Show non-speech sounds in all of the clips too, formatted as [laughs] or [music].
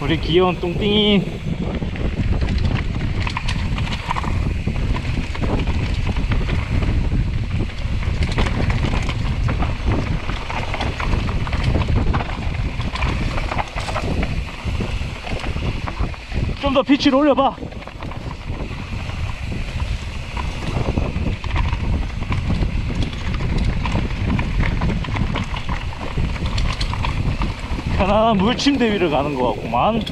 우리 귀여운 뚱띵이. 좀더 빛을 올려봐 편안한 물침대 위를 가는 것 같구만.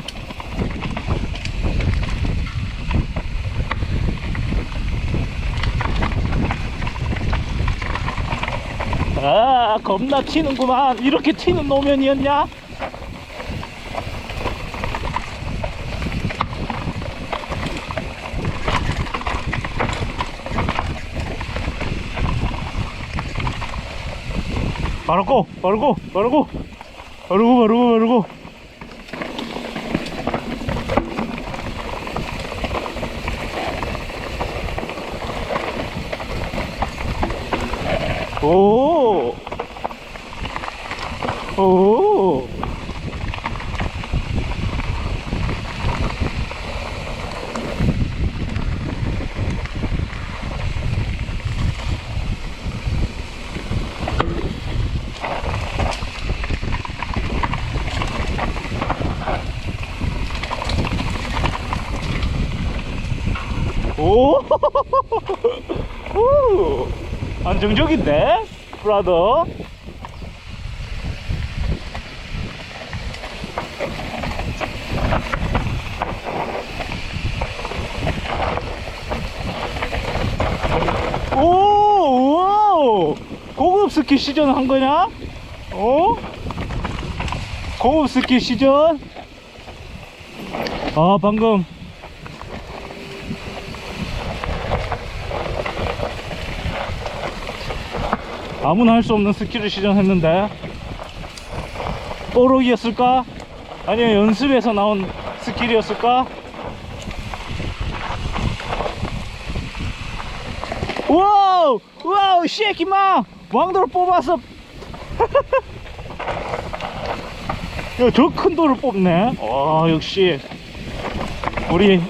아 겁나 튀는구만. 이렇게 튀는 노면이었냐? 바르고 바르고 바르고 바르고 바르고 바르고 오. 오. 오. [laughs] 오. 안정적인데? 브라더? 오, 오, 고급 스키 시전 한 거냐? 어? 고급 스키 시전? 아, 방금 아무나 할 수 없는 스킬을 시전했는데 뽀록이었을까? 아니면 연습에서 나온 스킬이었을까? 와우! 와우! 쉐키마! 뽑았어! [laughs] 야, 저큰 돌을 뽑네. 와, 역시. 우리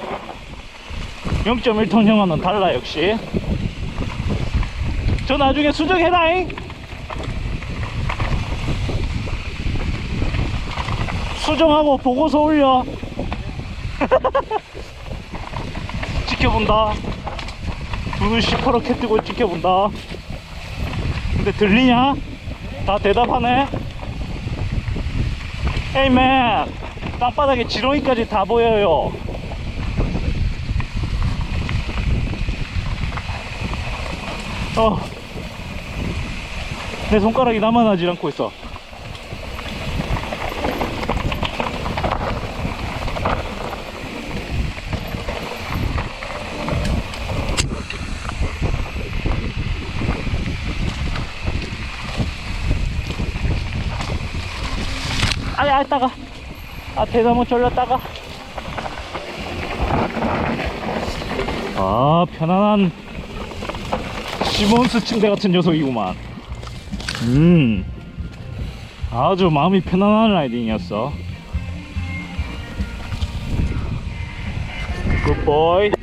0.1톤 형아는 달라, 역시. 저 나중에 수정해라잉. 수정하고 보고서 올려. [laughs] 지켜본다. 눈을 시퍼렇게 뜨고 지켜본다. 근데 들리냐? 다 대답하네. 에이맨 땅바닥에 지렁이까지 다 보여요. 어. 내 손가락이 남아나질 않고 있어. 아야, 아, 따가. 아, 대나무 졸렸다가. 아, 편안한 시몬스 침대 같은 녀석이구만. 음. 아주 마음이 편안한 라이딩이었어. 굿보이.